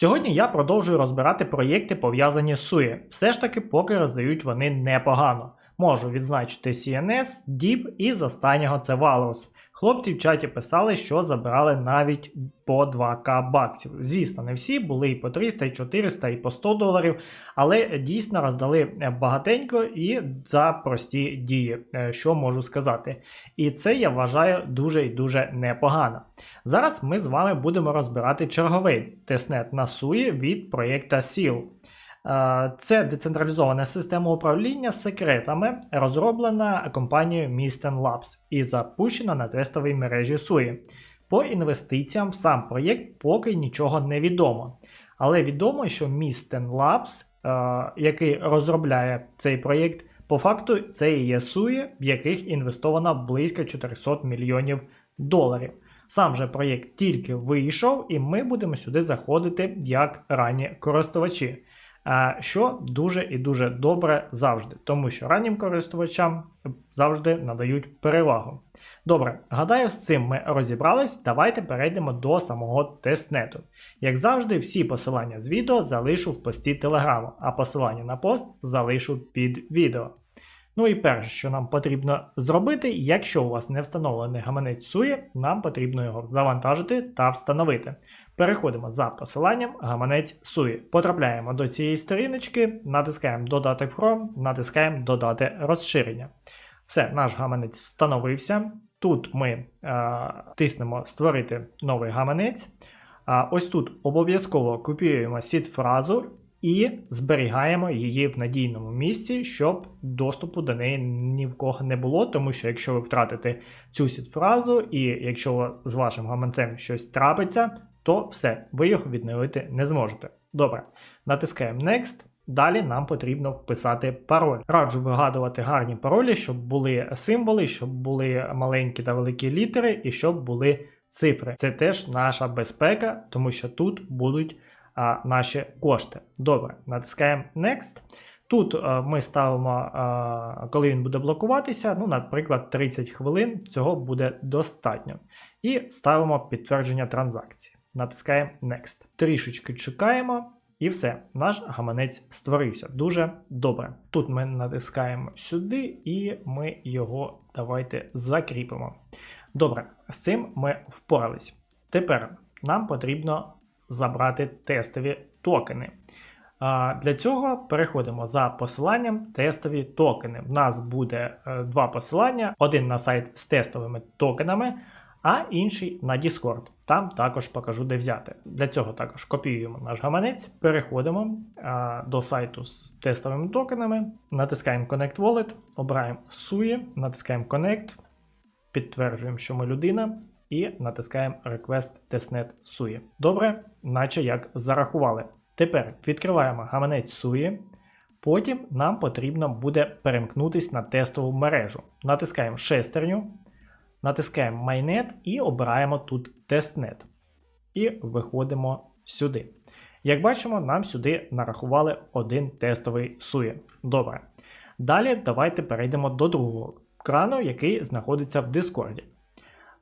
Сьогодні я продовжую розбирати проєкти, пов'язані з SUI. Все ж таки, поки роздають вони непогано. Можу відзначити CNS, DIP і з останнього це Valorous. Хлопці в чаті писали, що забирали навіть по 2к баксів. Звісно, не всі були і по 300, і 400, і по 100 доларів, але дійсно роздали багатенько і за прості дії, е, що можу сказати. І це я вважаю дуже і дуже непогано. Зараз ми з вами будемо розбирати черговий тестнет на SUI від проєкта SEAL. Е, Це децентралізована система управління секретами, розроблена компанією Misten Labs і запущена на тестовій мережі SUI. По інвестиціям в сам проєкт поки нічого не відомо. Але відомо, що Misten Labs, е, який розробляє цей проєкт, по факту це і є SUI, в яких інвестовано близько 400 мільйонів доларів. Сам же проєкт тільки вийшов, і ми будемо сюди заходити як ранні користувачі. Е, Що дуже і дуже добре завжди, тому що раннім користувачам завжди надають перевагу. Добре, гадаю, з цим ми розібрались. Давайте перейдемо до самого тестнету. Як завжди, всі посилання з відео залишу в пості телеграму, а посилання на пост залишу під відео. Ну і перше, що нам потрібно зробити, якщо у вас не встановлений гаманець SUI, нам потрібно його завантажити та встановити. Переходимо за посиланням гаманець SUI. Потрапляємо до цієї сторіночки, натискаємо Додати в Chrome, натискаємо Додати розширення. Все, наш гаманець встановився. Тут ми е, тиснемо Створити новий гаманець. А ось тут обов'язково копіюємо сід-фразу і зберігаємо її в надійному місці, щоб доступу до неї ні в кого не було. Тому що якщо ви втратите цю сід-фразу, і якщо з вашим гаманцем щось трапиться, то все, ви його відновити не зможете. Добре, натискаємо Next. Далі нам потрібно вписати пароль. Раджу вигадувати гарні паролі, щоб були символи, щоб були маленькі та великі літери, і щоб були цифри. Це теж наша безпека, тому що тут будуть а, наші кошти. Добре, натискаємо Next. Тут а, ми ставимо, а, коли він буде блокуватися, ну, наприклад, 30 хвилин, цього буде достатньо. І ставимо підтвердження транзакції. Натискаємо Next. Трішечки чекаємо. І все, наш гаманець створився. Дуже добре. Тут ми натискаємо сюди, і ми його давайте закріпимо. Добре, з цим ми впорались. Тепер нам потрібно забрати тестові токени. Для цього переходимо за посиланням тестові токени. У нас буде е, два посилання: один на сайт з тестовими токенами, а інший на Discord. Там також покажу, де взяти. Для цього також копіюємо наш гаманець, переходимо а, до сайту з тестовими токенами, натискаємо Connect Wallet, обираємо SUI, натискаємо Connect, підтверджуємо, що ми людина, і натискаємо Request Testnet SUI. Добре, наче як зарахували. Тепер відкриваємо гаманець SUI. Потім нам потрібно буде перемкнутися на тестову мережу. Натискаємо шестерню. Натискаємо MyNet і обираємо тут тестнет. І виходимо сюди. Як бачимо, нам сюди нарахували один тестовий SUI. Добре. Далі давайте перейдемо до другого крану, який знаходиться в Discord.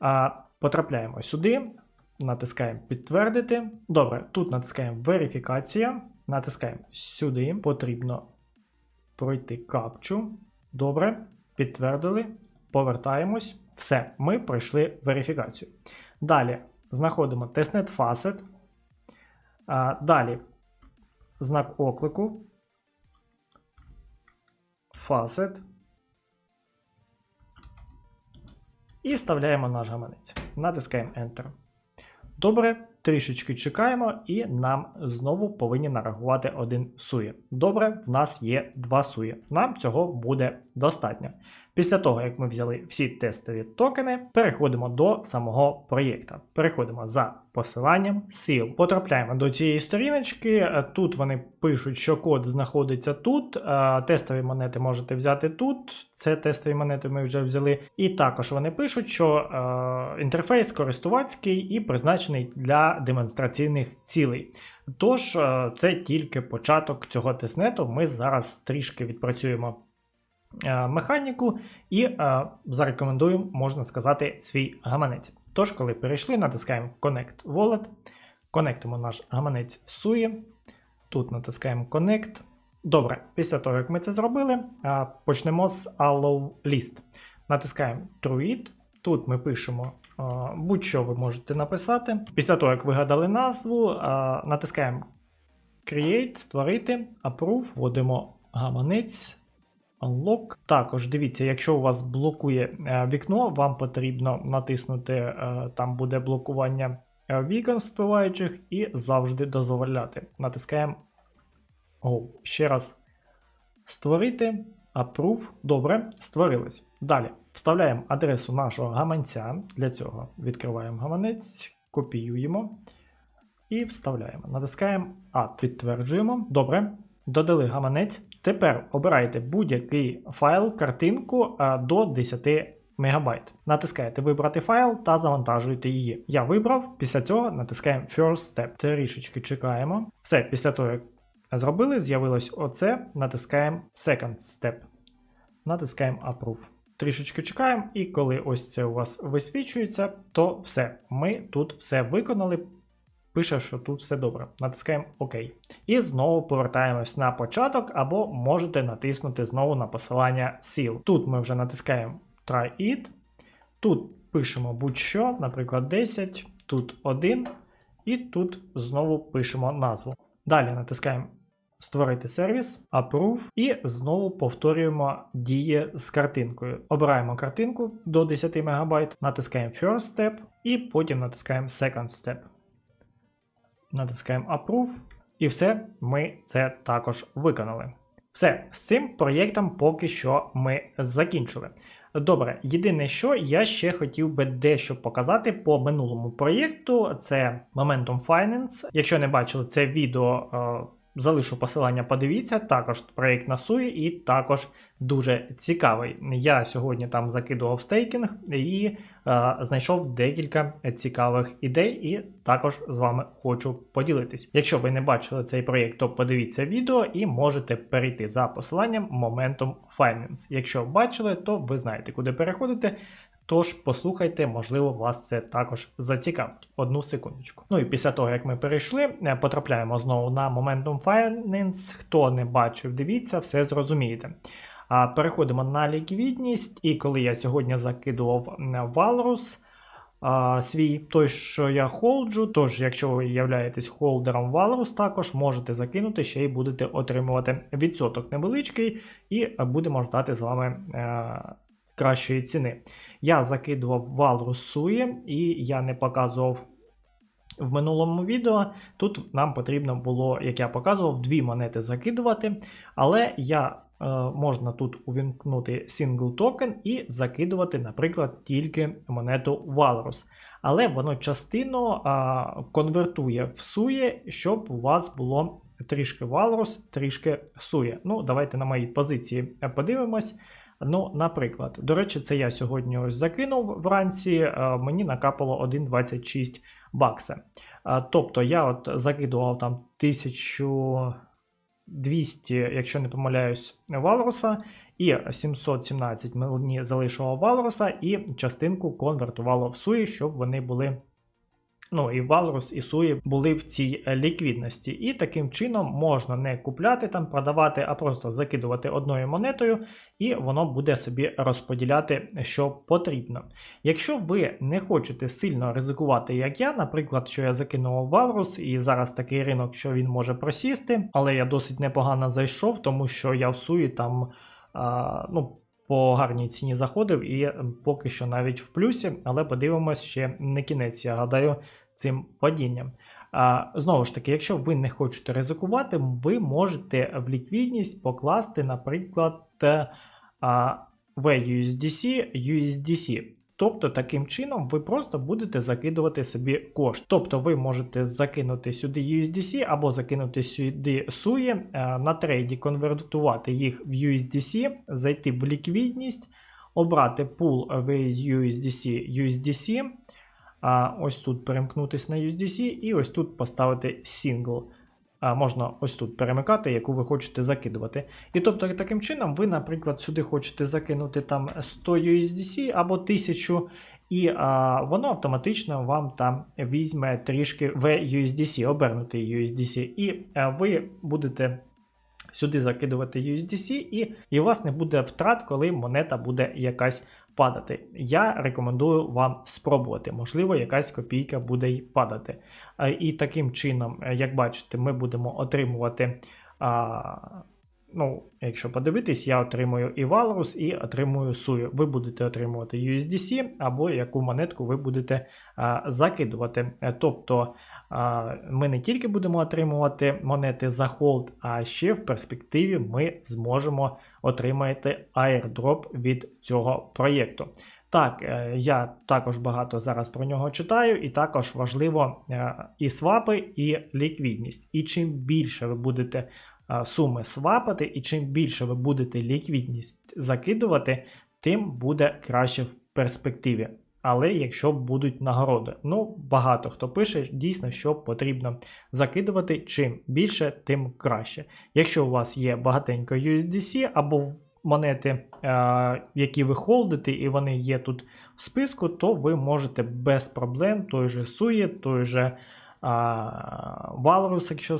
А, Потрапляємо сюди, натискаємо підтвердити. Добре, тут натискаємо верифікація. Натискаємо сюди. Потрібно пройти капчу. Добре, підтвердили. Повертаємось. Все, ми пройшли верифікацію. Далі знаходимо testnet facet. Далі знак оклику. Facet. І вставляємо наш гаманець. Натискаємо Enter. Добре, трішечки чекаємо, і нам знову повинні нарахувати один сує. Добре, в нас є два сує. Нам цього буде достатньо. Після того, як ми взяли всі тестові токени, переходимо до самого проєкта. Переходимо за посиланням SEAL. Потрапляємо до цієї сторіночки. Е, Тут вони пишуть, що код знаходиться тут. е, Тестові монети можете взяти тут. Це тестові монети ми вже взяли. І також вони пишуть, що е, інтерфейс користувацький і призначений для демонстраційних цілей. Тож, це тільки початок цього тестнету. Ми зараз трішки відпрацюємо механіку і е, зарекомендуємо, можна сказати, свій гаманець. Тож, коли перейшли, натискаємо Connect Wallet, конектимо наш гаманець SUI. Тут натискаємо Connect. Добре, після того, як ми це зробили, е, почнемо з Allow List. Натискаємо Trueid. Тут ми пишемо е, будь-що ви можете написати. Після того, як вигадали назву, е, натискаємо Create, створити, Approve, вводимо гаманець. Unlock. Також дивіться, якщо у вас блокує е, вікно, вам потрібно натиснути, е, там буде блокування е, вікон спливаючих і завжди дозволяти. Натискаємо Go. Ще раз створити. Approve. Добре, створилось. Далі вставляємо адресу нашого гаманця. Для цього відкриваємо гаманець, копіюємо і вставляємо. Натискаємо Add. Підтверджуємо. Добре. Додали гаманець. Тепер обирайте будь-який файл, картинку до 10 МБ. Натискаєте Вибрати файл та завантажуєте її. Я вибрав. Після цього натискаємо First Step. Трішечки чекаємо. Все, після того, як зробили, з'явилось оце. Натискаємо Second Step. Натискаємо Approve. Трішечки чекаємо, і коли ось це у вас висвічується, то все. Ми тут все виконали. Пише, що тут все добре. Натискаємо ОК. І знову повертаємось на початок, або можете натиснути знову на посилання SEAL. Тут ми вже натискаємо Try It. Тут пишемо будь-що, наприклад, 10, тут 1, і тут знову пишемо назву. Далі натискаємо Створити сервіс, Approve і знову повторюємо дії з картинкою. Обираємо картинку до 10 МБ, натискаємо First Step і потім натискаємо Second Step. Натискаємо Approve. І все, ми це також виконали. Все, з цим проєктом поки що ми закінчили. Добре, єдине, що я ще хотів би дещо показати по минулому проєкту. Це Momentum Finance. Якщо не бачили це відео, е, залишу посилання, подивіться. Також проєкт на Суї і також дуже цікавий. Я сьогодні там закидував стейкінг і е, знайшов декілька цікавих ідей, і також з вами хочу поділитись. Якщо ви не бачили цей проєкт, то подивіться відео і можете перейти за посиланням Momentum Finance. Якщо бачили, то ви знаєте, куди переходити. Тож послухайте, можливо, вас це також зацікавить. Одну секундочку. Ну і після того, як ми перейшли, е, потрапляємо знову на Momentum Finance. Хто не бачив, дивіться, все зрозумієте. Переходимо на ліквідність, і коли я сьогодні закидував Walrus а, свій той, що я холджу, тож, якщо ви являєтесь холдером Walrus, також можете закинути ще й будете отримувати відсоток невеличкий, і будемо ждати з вами е, кращої ціни. Я закидував Walrus Sui, і я не показував. В минулому відео тут нам потрібно було, як я показував, дві монети закидувати, але я Е, можна тут увімкнути Single токен і закидувати, наприклад, тільки монету Walrus. Але воно частину а, конвертує в сує, щоб у вас було трішки Walrus, трішки сує. Ну, давайте на моїй позиції подивимось. Ну, Наприклад, до речі, це я сьогодні ось закинув вранці, мені накапало 1,26 бакса. Тобто я от закидував там 1000. 200, якщо не помиляюсь, Валруса, і 717 мені залишило Валруса, і частинку конвертувало в Суї, щоб вони були. Ну, і Валрус, і Суї були в цій ліквідності. І таким чином можна не купляти там, продавати, а просто закидувати одною монетою, і воно буде собі розподіляти, що потрібно. Якщо ви не хочете сильно ризикувати, як я, наприклад, що я закинув Валрус, і зараз такий ринок, що він може просісти, але я досить непогано зайшов, тому що я в Суї там. А, ну, по гарній ціні заходив і поки що навіть в плюсі, але подивимось ще не кінець, я гадаю, цим падінням. А, Знову ж таки, якщо ви не хочете ризикувати, ви можете в ліквідність покласти, наприклад, а, VUSDC, USDC. Тобто таким чином ви просто будете закидувати собі кошти. Тобто ви можете закинути сюди USDC або закинути сюди SUI, е, на трейді конвертувати їх в USDC, зайти в ліквідність, обрати pool with USDC USDC, а ось тут перемкнутися на USDC і ось тут поставити single. А, можна ось тут перемикати, яку ви хочете закидувати. І тобто, таким чином, ви, наприклад, сюди хочете закинути там 100 USDC або 1000, і а, воно автоматично вам там візьме трішки в USDC, обернутий USDC, і а, ви будете. Сюди закидувати USDC, і, і у вас не буде втрат, коли монета буде якась падати. Я рекомендую вам спробувати. Можливо, якась копійка буде й падати. І таким чином, е, як бачите, ми будемо отримувати. А, ну, Якщо подивитись, я отримую і Walrus, і отримую SUI. Ви будете отримувати USDC, або яку монетку ви будете а, закидувати. Е, Тобто а, ми не тільки будемо отримувати монети за холд, а ще в перспективі ми зможемо отримати airdrop від цього проєкту. Так, е, я також багато зараз про нього читаю, і також важливо е, і свапи, і ліквідність. І чим більше ви будете е, суми свапати, і чим більше ви будете ліквідність закидувати, тим буде краще в перспективі. Але якщо будуть нагороди. Ну, багато хто пише дійсно, що потрібно закидувати. Чим більше, тим краще. Якщо у вас є багатенько USDC або монети, е, які ви холдите, і вони є тут в списку, то ви можете без проблем той же SUI, той же Valorus, якщо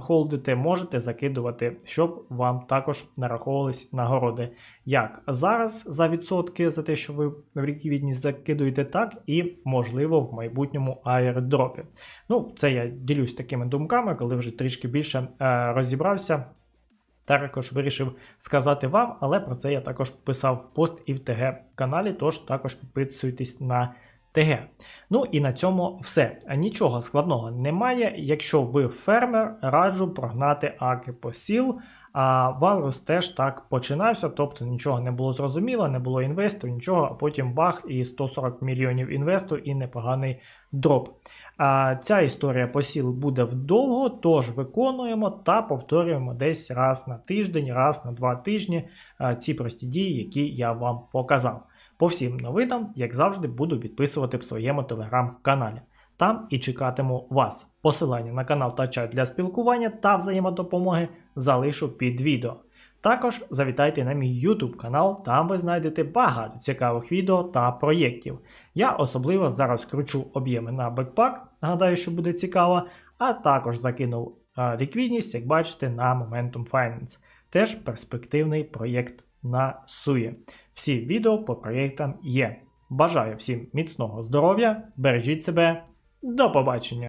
холдите, можете закидувати, щоб вам також нараховувались нагороди. Як зараз за відсотки за те, що ви в ліквідність закидуєте, так і можливо в майбутньому аердропі. Ну, це я ділюсь такими думками, коли вже трішки більше е, розібрався. Також вирішив сказати вам, але про це я також писав в пост і в ТГ каналі, тож також підписуйтесь на ТГ. Ну і на цьому все. Нічого складного немає. Якщо ви фермер, раджу прогнати аки по сіл. А Валрус теж так починався, тобто нічого не було зрозуміло, не було інвесту, нічого, а потім бах і 140 мільйонів інвесту і непоганий дроп. А ця історія по сіл буде вдовго, тож виконуємо та повторюємо десь раз на тиждень, раз на два тижні ці прості дії, які я вам показав. По всім новинам, як завжди, буду відписувати в своєму телеграм-каналі. Там і чекатиму вас. Посилання на канал та чат для спілкування та взаємодопомоги залишу під відео. Також завітайте на мій YouTube канал, там ви знайдете багато цікавих відео та проєктів. Я особливо зараз кручу об'єми на бекпак, нагадаю, що буде цікаво, а також закинув ліквідність, як бачите, на Momentum Finance. Теж перспективний проєкт на SUI. Всі відео по проєктам є. Бажаю всім міцного здоров'я, бережіть себе, до побачення!